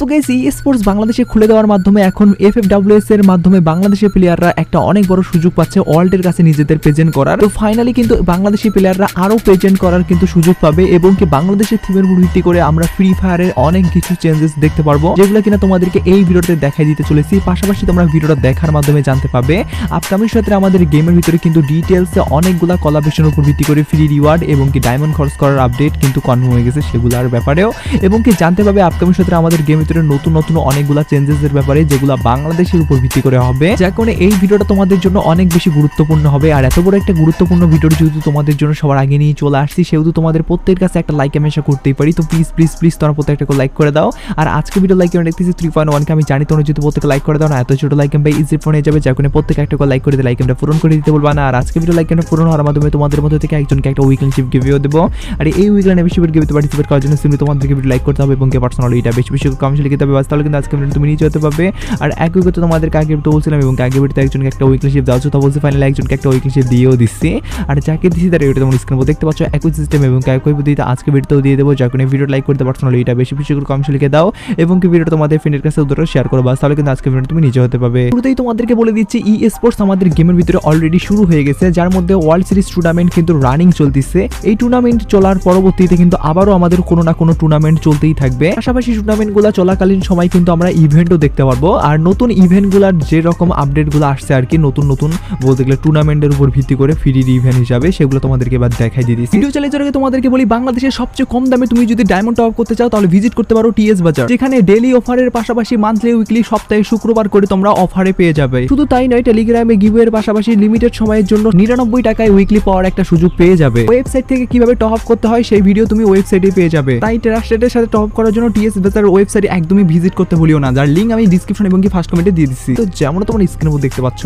তো গেস ই স্পোর্টস বাংলাদেশে খুলে দেওয়ার মাধ্যমে এখন এফ এফ এর মাধ্যমে বাংলাদেশের প্লেয়াররা একটা অনেক বড় সুযোগ পাচ্ছে ওয়ার্ল্ডের কাছে নিজেদের প্রেজেন্ট করার। তো ফাইনালি কিন্তু বাংলাদেশি প্লেয়াররা আরও প্রেজেন্ট করার কিন্তু সুযোগ পাবে এবং কি বাংলাদেশের থিমের উপর ভিত্তি করে আমরা ফ্রি ফায়ারের অনেক কিছু চেঞ্জেস দেখতে পারব, যেগুলো কিনা তোমাদেরকে এই ভিডিওতে দেখাই দিতে চলেছি। পাশাপাশি তোমরা ভিডিওটা দেখার মাধ্যমে জানতে পাবে। আপকামিং সাথে আমাদের গেমের ভিতরে কিন্তু ডিটেলসে অনেকগুলা কলাবেশনের উপর ভিত্তি করে ফ্রি রিওয়ার্ড এবং কি ডায়মন্ড খরচ করার আপডেট কিন্তু কনফার্ম হয়ে গেছে সেগুলোর ব্যাপারেও। এবং কি জানতে পারবে আপকামিং সাথে আমাদের গেমের ভিতরে নতুন নতুন অনেকগুলা চেঞ্জেস এর ব্যাপারে যেগুলো বাংলাদেশের উপর ভিত্তি করে হবে। যার কারণে এই ভিডিওটা তোমাদের জন্য অনেক বেশি গুরুত্বপূর্ণ হবে। আর এত বড় একটা গুরুত্বপূর্ণ ভিডিও যেহেতু তোমাদের জন্য সবার আগে নিয়ে চলে আসছি, সেহেতু তোমাদের প্রত্যেকের কাছে একটা লাইক আমি আশা করতেই পারি। তো প্লিজ প্লিজ প্লিজ তোমরা প্রত্যেকটা লাইক করে দাও। আর আজকে ভিডিও লাইক করে দেখতেছি থ্রি পয়েন্ট ওয়ানকে আমি জানি তোমরা যদি প্রত্যেকে লাইক করে দাও, না, এত ছোট লাইক ভাই ইজি ফোনে যাবে। যার কারণে প্রত্যেক একটা লাইক করে দিয়ে লাইক আমরা পূরণ করে দিতে বলবা। না আর আজকে ভিডিও লাইক পূরণ হওয়ার মাধ্যমে তোমাদের মধ্যে থেকে একজনকে একটা উইকলি চিপ গিভিও দেবো। আর এই উইকলি বেশি গিভিতে পার্টিসিপেট করার জন্য সিম্পলি তোমাদেরকে ভিডিও লাইক করতে হবে এবং কে পার্সোনালি এটা বেশি বেশি কমেন্ট লিখতে হবে বাস, তাহলে কিন্তু আজকে ভিডিও তুমি নিচে হতে পারবে। আর একই কথা তোমাদেরকে আগে ভিডিও বলছিলাম এবং আগে ভিডিওতে একজনকে একটা উইকলি শিপ দাও তো বলছি ফাইনালি একজনকে একটা উইকলি শিপ দিয়েও দিচ্ছি। আর যাকে দিচ্ছি তার এটা তোমরা স্ক্রিনে দেখতে পাচ্ছ, একই সিস্টেম এবং একই পদ্ধতিতে আজকে ভিডিওতেও দিয়ে দেবো। কারণে ভিডিও লাইক করতে পার্সোনালি এটা বেশি বেশি করে কমেন্ট লিখে দাও। এবং কি ভিডিও তোমাদের ফ্রেন্ডের কাছে উত্তর শেয়ার করো বাস, তাহলে কিন্তু আজকে ভিডিও তুমি নিজে হতে পারবে। শুরুতেই তোমাদেরকে বলে দিচ্ছি ই স্পোর্টস আমাদের গেমের ভিতরে অলরেডি শুরু হয়ে গেছে, যার মধ্যে ওয়ার্ল্ড সিরিজ টুর্নামেন্ট কিন্তু রানিং চলতেছে। এই টুর্নামেন্ট চলার পরবর্তীতে কিন্তু আবারও আমাদের কোনো না কোনো টুর্নামেন্ট চলতেই থাকবে। পাশাপাশি টুর্নামেন্টগুলো চলাকালীন সময় কিন্তু আমরা ইভেন্টও দেখতে পারব। আর নতুন ইভেন্টগুলোর যে রকম আপডেটগুলো আসছে আর কি, নতুন নতুন বলতে গেলে টুর্নামেন্টের উপর ভিত্তি করে ফ্রি ইভেন্ট হিসাবে সেগুলো তোমাদেরকে এবার দেখাই দিয়ে দিচ্ছি ভিডিও চালিয়ে আগে তোমাদেরকে বলি, বাংলাদেশের সবচেয়ে কম দামে তুমি যদি ডায়মন্ড টপ করতে চাও, তাহলে ভিজিট করতে পারো টিএস বাজার যেখানে ডেলি অফারের পাশাপাশি মান্থলি উইকলি সপ্তাহে শুক্রবার করে তোমরা অফারে পেয়ে যাবে। শুধু তাই নয় টেলিগ্রামে গিভের পাশাপাশি লিমিটেড সময়ের জন্য নিরানব্বই টাকায় উইকলি পাওয়ার একটা সুযোগ পেয়ে যাবে। ওয়েবসাইট থেকে কীভাবে টপ আপ করতে হয়, সেই ভিডিও তুমি ওয়েবসাইটে পেয়ে যাবে। তাই ট্রাস্টেডের সাথে টপ করার জন্য টিএস বাজার ওয়েবসাইটে একদমই ভিজিট করতে ভুলিও না। যার লিঙ্ক আমি ডিসক্রিপশন এবং কি ফার্স্ট কমেন্টে দিয়ে দিচ্ছি তো যেমন তোমরা স্ক্রিনের মধ্যে দেখতে পাচ্ছ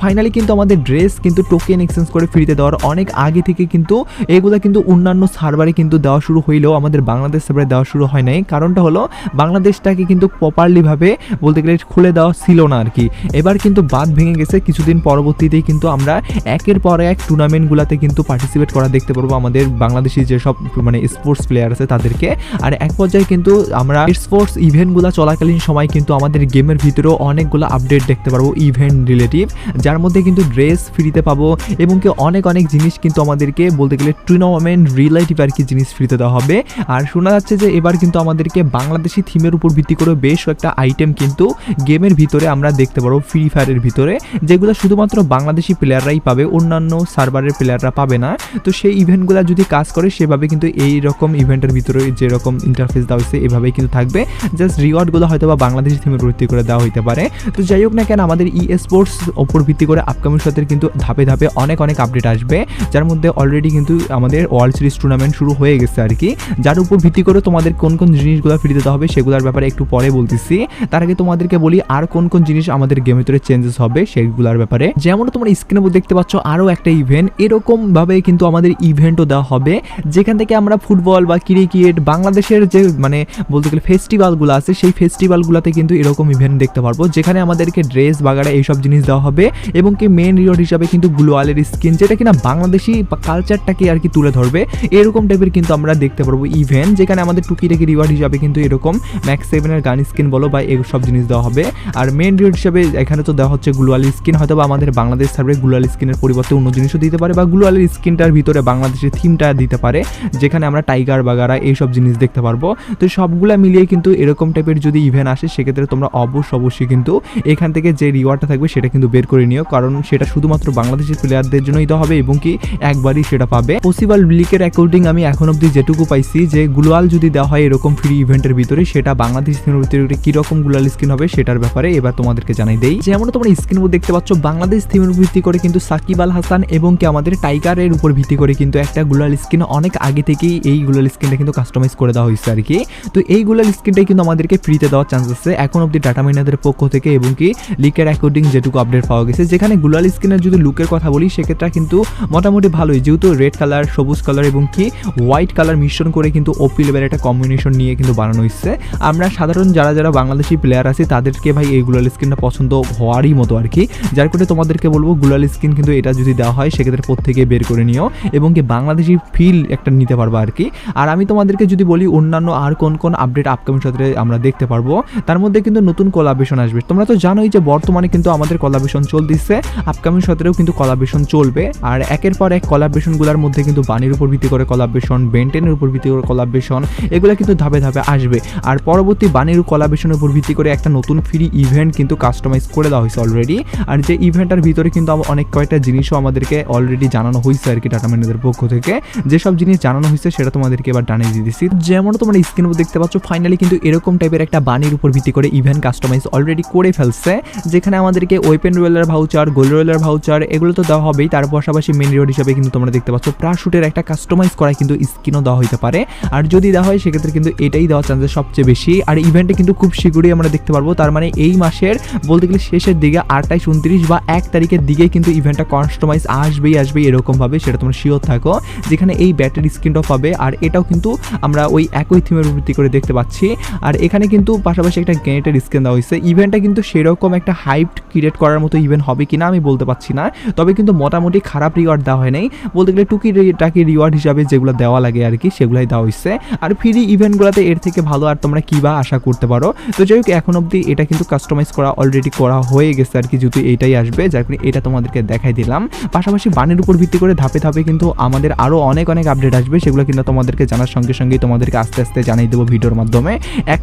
ফাইনালি কিন্তু আমাদের ড্রেস কিন্তু টোকেন এক্সচেঞ্জ করে ফ্রিতে দেওয়ার অনেক আগে থেকে কিন্তু এগুলো কিন্তু অন্যান্য সার্ভারে কিন্তু দেওয়া শুরু হইলেও আমাদের বাংলাদেশ সার্ভারে দেওয়া শুরু হয় নাই। কারণটা হলো বাংলাদেশটাকে কিন্তু প্রপারলিভাবে বলতে গেলে খুলে দেওয়া ছিল না আর কি। এবার কিন্তু বাদ ভেঙে গেছে। কিছুদিন পরবর্তীতেই কিন্তু আমরা একের পর এক টুর্নামেন্টগুলোতে কিন্তু পার্টিসিপেট করা দেখতে পারব আমাদের বাংলাদেশি যেসব মানে স্পোর্টস প্লেয়ার আছে তাদেরকে। আর এক পর্যায়ে কিন্তু আমরা স্পোর্টস ইভেন্টগুলো চলাকালীন সময় কিন্তু আমাদের গেমের ভিতরেও অনেকগুলো আপডেট দেখতে পারব ইভেন্ট রিলেটিভ, যার মধ্যে কিন্তু ড্রেস ফ্রিতে পাবো এবং কি অনেক অনেক জিনিস কিন্তু আমাদেরকে বলতে গেলে টুর্নামেন্ট রিলেটিভ আর কি জিনিস ফ্রিতে দেওয়া হবে। আর শোনা যাচ্ছে যে এবার কিন্তু আমাদেরকে বাংলাদেশি থিমের উপর ভিত্তি করে বেশ একটা আইটেম কিন্তু গেমের ভিতরে আমরা দেখতে পারব ফ্রি ফায়ারের ভিতরে, যেগুলো শুধুমাত্র বাংলাদেশি প্লেয়াররাই পাবে, অন্যান্য সার্ভারের প্লেয়াররা পাবে না। তো সেই ইভেন্টগুলো যদি কাজ করে, সেভাবে কিন্তু এই রকম ইভেন্টের ভিতরে যেরকম ইন্টারফেস দেওয়া হয়েছে, এভাবেই কিন্তু থাকবে। জাস্ট রিওয়ার্ডগুলো হয়তো বা বাংলাদেশি উপর ভিত্তি করে দেওয়া হইতে পারে। তো যাই হোক না কেন, আমাদের ই স্পোর্টস ওপর ভিত্তি করে আপকামিং সাথে কিন্তু ধাপে ধাপে অনেক অনেক আপডেট আসবে। যার মধ্যে অলরেডি কিন্তু আমাদের ওয়ার্ল্ড সিরিজ টুর্নামেন্ট শুরু হয়ে গেছে আর কি। যার উপর ভিত্তি করে তোমাদের কোন কোন জিনিসগুলো ফ্রি দিতে হবে সেগুলোর ব্যাপারে একটু পরে বলতেছি। তার আগে তোমাদেরকে বলি, আর কোন কোন জিনিস আমাদের গেমের ভিতরে চেঞ্জেস হবে সেগুলোর ব্যাপারে। যেমন তোমরা স্ক্রিনে দেখতে পাচ্ছ, আরও একটা ইভেন্ট এরকম ভাবে কিন্তু আমাদের ইভেন্টও দেওয়া হবে। যেখান থেকে আমরা ফুটবল বা ক্রিকেট বাংলাদেশের যে মানে বলতে গেলে ফেস্টিভ্যালগুলো আছে, সেই ফেস্টিভ্যালগুলোতে কিন্তু এরকম ইভেন্ট দেখতে পারব। যেখানে আমাদেরকে ড্রেস বাগারা এইসব জিনিস দেওয়া হবে এবং কি মেন রিওয়ার্ড হিসাবে কিন্তু গ্লোয়ালের স্কিন যেটা কিনা বাংলাদেশি কালচারটাকে আর কি তুলে ধরবে। এরকম টাইপের কিন্তু আমরা দেখতে পারব ইভেন্ট যেখানে আমাদের টুকিটাকি রিওয়ার্ড হিসাবে কিন্তু এরকম ম্যাক্স সেভেনের গান স্কিন বলো বা এই সব জিনিস দেওয়া হবে। আর মেন রিওয়ার্ড হিসাবে এখানে তো দেওয়া হচ্ছে গ্লোয়াল স্কিন হয়তো বা আমাদের বাংলাদেশ সার্ভে গ্লোয়াল স্কিনের পরিবর্তে অন্য জিনিসও দিতে পারে বা গ্লোয়ালের স্কিনটার ভিতরে বাংলাদেশের থিমটা দিতে পারে, যেখানে আমরা টাইগার বাগারা এইসব জিনিস দেখতে পারব। তো সবগুলা মিলিয়ে কিন্তু এরকম টাইপের যদি ইভেন্ট আসে, সেক্ষেত্রে তোমরা অবশ্য অবশ্যই কিন্তু এখান থেকে যে রিওয়ার্ডটা থাকবে, সেটা কিন্তু বের করে নিও। কারণ সেটা শুধুমাত্র বাংলাদেশের প্লেয়ারদের জন্যই দেওয়া হবে এবং কি একবারই সেটা পাবে। পসিবল লিকের অ্যাকর্ডিং আমি এখন অব্দি যেটুকু পাইছি যে গ্লোয়াল যদি দেওয়া হয় এরকম ফ্রি ইভেন্টের ভিতরে, সেটা বাংলাদেশ স্কিনের ভিতরে কীরকম গ্লোয়াল স্কিন হবে সেটার ব্যাপারে এবার তোমাদেরকে জানাই দেই। যেমন তোমরা স্ক্রিন দেখতে পাচ্ছ, বাংলাদেশ থিমের ভিত্তি করে কিন্তু সাকিব আল হাসান এবং কি আমাদের টাইগারের উপর ভিত্তি করে কিন্তু একটা গ্লোয়াল স্কিন অনেক আগে থেকেই এই গ্লোয়াল স্কিনটা কিন্তু কাস্টমাইজ করে দেওয়া হয়েছে আর কি। তো এই গ্লোয়াল স্কিনটাই কিন্তু আমাদেরকে ফ্রিতে দেওয়ার চান্স আছে। এখন অব্দি ডাটা মাইনাদের পক্ষ থেকে এবং কি লিকের অ্যাকর্ডিং যেটুকু আপডেট পাওয়া গেছে, যেখানে গ্লোয়াল স্কিনের যদি লুকের কথা বলি, সেক্ষেত্রে কিন্তু মোটামুটি ভালোই। যেহেতু রেড কালার সবুজ কালার এবং কি হোয়াইট কালার মিশ্রণ করে কিন্তু ওপি লেভেলের একটা কম্বিনেশন নিয়ে কিন্তু বানানো হচ্ছে আমরা সাধারণ যারা যারা বাংলাদেশি প্লেয়ার আছে, তাদেরকে ভাই এই গ্লোয়াল স্কিনটা পছন্দ হওয়ারই মতো আর কি। যার করে তোমাদেরকে বলব গ্লোয়াল স্কিন কিন্তু এটা যদি দেওয়া হয়, সেক্ষেত্রে প্রত্যেকে বের করে নিও এবং কি বাংলাদেশি ফিল একটা নিতে পারব আর কি। আর আমি তোমাদেরকে যদি বলি, অন্যান্য আর কোন কোন আপডেট আপকামিং সাথে আমরা দেখতে পারব। তার মধ্যে কিন্তু নতুন কলাবেশন আসবে। তোমরা তো জানোই যে বর্তমানে কিন্তু আমাদের কোলাবেশন চলতেছে। আপকামিং সতেরেও কিন্তু কলাবেশন চলবে। আর একের পর এক কোলাবেশনগুলোর মধ্যে কিন্তু বাণীর উপর ভিত্তি করে কলাবেশন বেন্টেনের উপর ভিত্তি করে কলাবেশন এগুলো কিন্তু ধাপে ধাপে আসবে। আর পরবর্তী বাণীর কলাবেশনের উপর ভিত্তি করে একটা নতুন ফ্রি ইভেন্ট কিন্তু কাস্টমাইজ করে দেওয়া হয়েছে অলরেডি আর যে ইভেন্টটার ভিতরে কিন্তু অনেক কয়েকটা জিনিসও আমাদেরকে অলরেডি জানানো হয়েছে আর কি টাটা ম্যানেজারের পক্ষ থেকে। যেসব জিনিস জানানো হয়েছে সেটা তোমাদেরকে এবার জানিয়ে দিয়ে দিচ্ছি। যেমন তোমরা স্ক্রিন দেখতে পাচ্ছ ফাইনালি কিন্তু এরকম টাইপের একটা বাণীর উপর ভিত্তি করে ইভেন্ট কাস্টমাইজ অলরেডি করে ফেলছে, যেখানে আমাদেরকে weapon royale voucher gold royale voucher এগুলো তো দেওয়া হবেই। তার পাশাপাশি মেন রোড হিসাবে কিন্তু তোমরা দেখতে পাচ্ছ প্রাশুটের একটা কাস্টমাইজ করা কিন্তু স্কিনও দেওয়া হতে পারে। আর যদি দেওয়া হয়, সেক্ষেত্রে কিন্তু এটাই দেওয়ার চান্সেস সবচেয়ে বেশি। আর ইভেন্টে কিন্তু খুব শীঘ্রই আমরা দেখতে পারব, তার মানে এই মাসের বলতে গেলে শেষের দিকে আটাইশ উনত্রিশ বা এক তারিখের দিকে কিন্তু ইভেন্টটা কাস্টমাইজ আসবেই আসবে এরকমভাবে সেটা তোমরা শিওর থাকো। যেখানে এই ব্যাটারি স্ক্রিনটাও পাবে, আর এটাও কিন্তু আমরা ওই একই থিমের ভিত্তি করে দেখতে পাচ্ছি। আর এখানে কিন্তু পাশাপাশি একটা গ্রেনেটের স্ক্রিন দেওয়া হয়েছে। ইভেন্টটা কিন্তু সেরকম একটা হাইপ ক্রিয়েট করার মতো ইভেন্ট হবে কিনা আমি বলতে পারছি না। তবে কিন্তু মোটামুটি খারাপ রিওয়ার্ড দেওয়া হয় নাই। বলতে গেলে টুকি টাকি রিওয়ার্ড হিসাবে যেগুলো দেওয়া লাগে আর কি, সেগুলাই দেওয়া হয়েছে। আর ফ্রি ইভেন্টগুলোতে এর থেকে ভালো আর তোমরা কী বা আশা করতে পারো। তো যাই হোক, এখন অবধি এটা কিন্তু কাস্টমাইজ করা অলরেডি করা হয়ে গেছে আর কি, যেহেতু এইটাই আসবে, যার কারণে এটা তোমাদেরকে দেখাই দিলাম। পাশাপাশি বানের উপর ভিত্তি করে ধাপে ধাপে কিন্তু আমাদের আরও অনেক অনেক আপডেট আসবে, সেগুলো কিন্তু তোমাদেরকে জানার সঙ্গে সঙ্গেই তোমাদেরকে আস্তে আস্তে জানিয়ে দেবো ভিডিওর মাধ্যমে।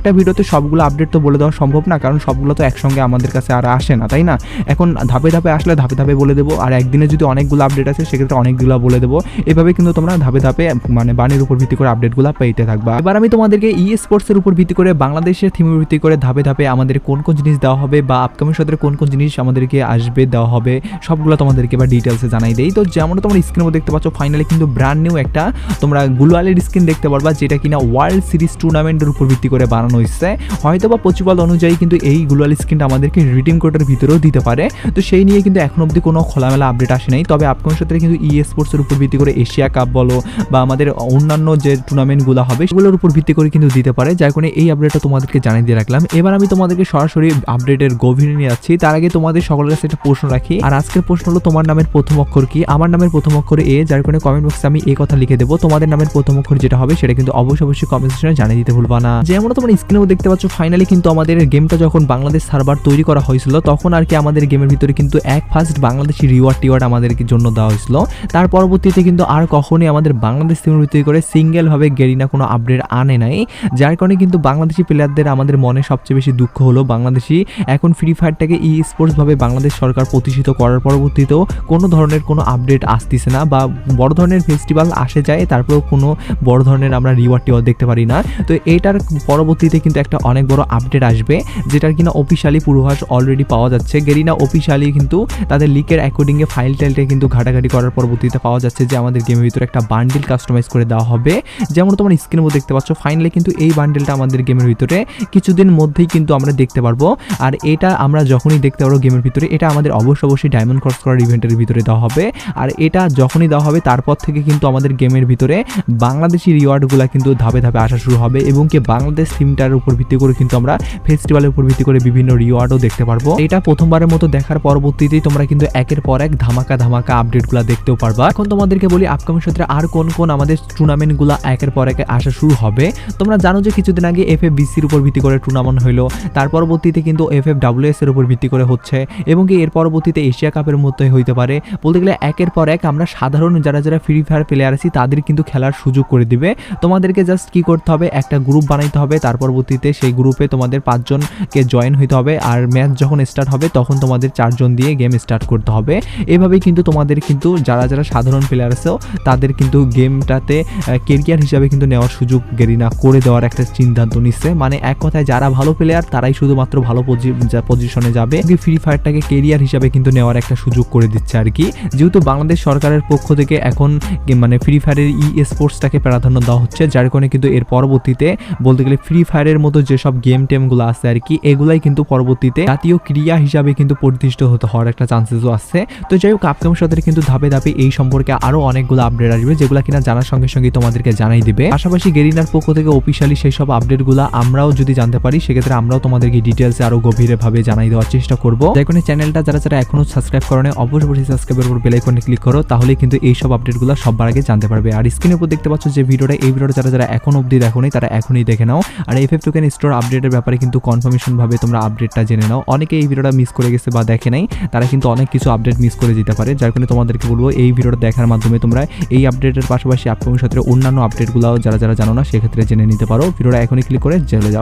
একটা ভিডিওতে সবগুলো আপডেট তো বলে দেওয়া সম্ভব না, কারণ সবগুলো তো একসঙ্গে আমাদের কাছে আর আসে না, তাই না? এখন ধাপে ধাপে আসলে ধাপে ধাপে বলে দেবো, আর একদিনে যদি অনেকগুলো আপডেট আছে সেক্ষেত্রে অনেকগুলো বলে দেবো। এভাবে কিন্তু তোমরা ধাপে ধাপে মানে বানের উপর ভিত্তি করে আপডেটগুলো পেতে থাকবা। এবার আমি তোমাদেরকে ই স্পোর্টসের উপর ভিত্তি করে বাংলাদেশের থিমের ভিত্তি করে ধাপে ধাপে আমাদের কোন কোন জিনিস দেওয়া হবে বা আপকামিং সতের কোন কোন জিনিস আমাদেরকে আসবে, দেওয়া হবে, সবগুলো তোমাদেরকে এবার ডিটেলসে জানাই দেই। তো যেমন তোমরা স্ক্রিনের মধ্যে দেখতে পাচ্ছ ফাইনালি কিন্তু ব্র্যান্ড নিউ একটা তোমরা গুলওয়ালের স্ক্রিন দেখতে পারবা, যেটা কিনা ওয়ার্ল্ড সিরিজ টুর্নামেন্টের উপর ভিত্তি করে বানানো হয়েছে। হয়তো বা প্রতিপাল অনুযায়ী কিন্তু এই গুলওয়াল স্ক্রিনটা আমাদেরকে রিডিম কোডের ভিতরেও দিতে পারে। তো সেই নিয়ে কিন্তু এখন অবধি কোনো খোলামেলা আপডেট আসে নাই। তবে আপকামিং সতের কিন্তু ই স্পোর্টসের উপর ভিত্তি করে এশিয়া কাপ বলো বা আমাদের অন্যান্য যে টুর্নামেন্টগুলো হবে, সেগুলোর উপর ভিত্তি করে কিন্তু দিতে পারে। যার কারণে এই আপডেটটা তোমাদেরকে জানিয়ে দিয়ে রাখলাম। এবার আমি তোমাদেরকে সরাসরি আপডেটের গভীরে নিয়ে যাচ্ছি। তার আগে তোমাদের সকলের কাছে একটা প্রশ্ন রাখি। আর আজকের প্রশ্ন হলো, তোমার নামের প্রথম অক্ষর কি? আমার নামের প্রথম অক্ষর এ, যার কারণে কমেন্ট বক্সে আমি এই কথা লিখে দেবো। তোমাদের নামের প্রথম অক্ষর যেটা হবে, সেটা কিন্তু অবশ্যই অবশ্যই কমেন্ট সেকশনে জানিয়ে দিতে ভুলবা না। যেমন তোমরা স্ক্রিনেও দেখতে পাচ্ছ ফাইনালি কিন্তু আমাদের গেমটা যখন বাংলাদেশ সার্ভার তৈরি করা হয়েছিল, তখন আর কি আমাদের গেমের ভিতরে কিন্তু এক ফার্স্ট বাংলাদেশি রিওয়ার্ড টিওয়ার্ড আমাদের জন্য দেওয়া হয়েছিল। তার পরবর্তীতে কিন্তু আর কখনোই আমাদের বাংলাদেশ টিমের ভিতরে করে সিঙ্গেলভাবে গেরিনা কোনো আপডেট আনে নাই, যার কারণে কিন্তু বাংলাদেশি প্লেয়ারদের আমাদের মনে সবচেয়ে বেশি দুঃখ হলো বাংলাদেশি। এখন ফ্রি ফায়ারটাকে ই স্পোর্টসভাবে বাংলাদেশ সরকার প্রতিষ্ঠিত করার পরবর্তীতেও কোনো ধরনের কোনো আপডেট আসতেছে না বা বড় ধরনের ফেস্টিভ্যাল আসে যায়, তারপরেও কোনো বড় ধরনের আমরা রিওয়ার্ড টিওয়ার্ড দেখতে পারি না। তো এটার পরবর্তীতে কিন্তু একটা অনেক বড় আপডেট আসবে যেটার কিনা অফিসিয়ালি পূর্বাভাস অলরেডি পাওয়া যাচ্ছে। গেরিনা অফিসিয়ালি কিন্তু তাদের লিকের অ্যাকর্ডিংয়ে ফাইল টাইলটা কিন্তু ঘাটাঘাটি করার পরবর্তীতে পাওয়া যাচ্ছে যে আমাদের গেমের ভিতরে একটা বান্ডিল কাস্টমাইজ করে দেওয়া হবে। যেমন তোমার স্ক্রিনের মধ্যে দেখতে পাচ্ছ ফাইনালি কিন্তু এই বান্ডেলটা আমাদের গেমের ভিতরে কিছুদিন মধ্যেই কিন্তু আমরা দেখতে পারব। আর এটা আমরা যখনই দেখতে পারব গেমের ভিতরে, এটা আমাদের অবশ্যই অবশ্যই ডায়মন্ড ক্রস করার ইভেন্টের ভিতরে দেওয়া হবে। আর এটা যখনই দেওয়া হবে, তারপর থেকে কিন্তু আমাদের গেমের ভিতরে বাংলাদেশি রিওয়ার্ডগুলো কিন্তু ধাপে ধাপে আসা শুরু হবে এবং কি বাংলাদেশ থিমটার উপর ভিত্তি করে কিন্তু আমরা ফেস্টিভ্যালের উপর ভিত্তি করে বিভিন্ন রিওয়ার্ডও দেখতে পারব। এটা প্রথমবারের মতো দেখার পরবর্তীতেই তোমরা কিন্তু একের পর এক ধামাকা ধামাকা আপডেটগুলো দেখতেও পারবা। এখন তোমাদেরকে বলি আপকামিং সত্রে আর কোন কোন আমাদের টুর্নামেন্টগুলো একের পর এক আসা শুরু হবে? তোমরা জানো যে কিছুদিন আগে এফ এফ বিসির উপর ভিত্তি করে টুর্নামেন্ট হলো তার পরবর্তীতে কিন্তু এফ এফ ডাব্লিউএস এর উপর ভিত্তি করে হচ্ছে এবং কি এর পরবর্তীতে এশিয়া কাপের মধ্যে হইতে পারে। বলতে গেলে একের পর এক আমরা সাধারণ যারা যারা ফ্রি ফায়ার প্লেয়ার আছি, তাদের কিন্তু খেলার সুযোগ করে দিবে। তোমাদেরকে জাস্ট কি করতে হবে? একটা গ্রুপ বানাইতে হবে তার পরবর্তীতে সেই গ্রুপে তোমাদের পাঁচজনকে জয়েন হইতে হবে। আর ম্যাচ যখন স্টার্ট হবে, তখন তোমাদের চারজন দিয়ে গেম স্টার্ট করতে হবে। এভাবেই কিন্তু তোমাদের কিন্তু যারা যারা সাধারণ প্লেয়ার আছেও তাদের কিন্তু গেমটাতে কেরিয়ার হিসাবে কিন্তু নেওয়ার সুযোগ গেরিনা করে দেওয়ার একটা সিদ্ধান্ত নিচ্ছে। মানে এক কথায় যারা ভালো প্লেয়ার তারাই শুধুমাত্র ভালো পজিশনে যাবে। ফ্রি ফায়ারটাকে কেরিয়ার হিসাবে কিন্তু নেওয়ার একটা সুযোগ করে দিচ্ছে আর কি। যেহেতু বাংলাদেশ সরকারের পক্ষ থেকে এখন মানে ফ্রি ফায়ারের ই স্পোর্টসটাকে প্রাধান্য দেওয়া হচ্ছে, যার কারণে কিন্তু এর পরবর্তীতে বলতে গেলে ফ্রি ফায়ারের মতো যেসব গেম টেমগুলো আছে আর কি, এগুলাই কিন্তু পরবর্তীতে জাতীয় ক্রিয়া হিসাবে কিন্তু প্রতিষ্ঠিত হতে হওয়ার একটা চান্সেসও আছে। তো যাই হোক আপকামিং সাথে কিন্তু ধাপে ধাপে এই সম্পর্কে আরও অনেকগুলো আপডেট আসবে, যেগুলো কিনা জানার সঙ্গে সঙ্গে তোমাদেরকে জানাই দিবে। পাশাপাশি গেরিনার পক্ষ থেকে অফিসিয়ালি সেই সব আপডেটগুলো আমরাও যদি জানতে পারি, সেক্ষেত্রে আমরাও তোমাদেরকে ডিটেলসে আরও গভীরে ভাবে জানাই দেওয়ার চেষ্টা করব। কোনো চ্যানেলটা যারা যারা এখনও সাবস্ক্রাইব করে অবশ্যই অবশ্যই সাবস্ক্রাইবের উপর বেল আইকনে ক্লিক করো তাহলে কিন্তু এই সব আপডেটগুলো সবার আগে জানতে পারবে। আর স্ক্রিনের উপর দেখতে পাচ্ছ যে ভিডিওটা এই ভিডিওটা যারা যারা এখন অবধি দেখোনি তারা এখনই দেখে নাও। আর এফএফ টোকেন স্টোর আপডেটের ব্যাপারে কিন্তু কনফার্মেশন ভাবে তোমরা আপডেটটা জেনে নাও। অনেকে এই ভিডিওটা মিস করে গেছে বা দেখে নাই, তারা কিন্তু অনেক কিছু আপডেট মিস করে যেতে পারে, যার কারণে তোমাদেরকে বলব এই ভিডিওটা দেখার মাধ্যমে তোমরা এই আপডেটের পাশাপাশি আপকামিং সাথে অন্যান্য আপডেটগুলো যারা যারা জানো না, সেক্ষেত্রে জেনে নিতে পারো। ভিডিওটা এখনই ক্লিক করে চলে যাও।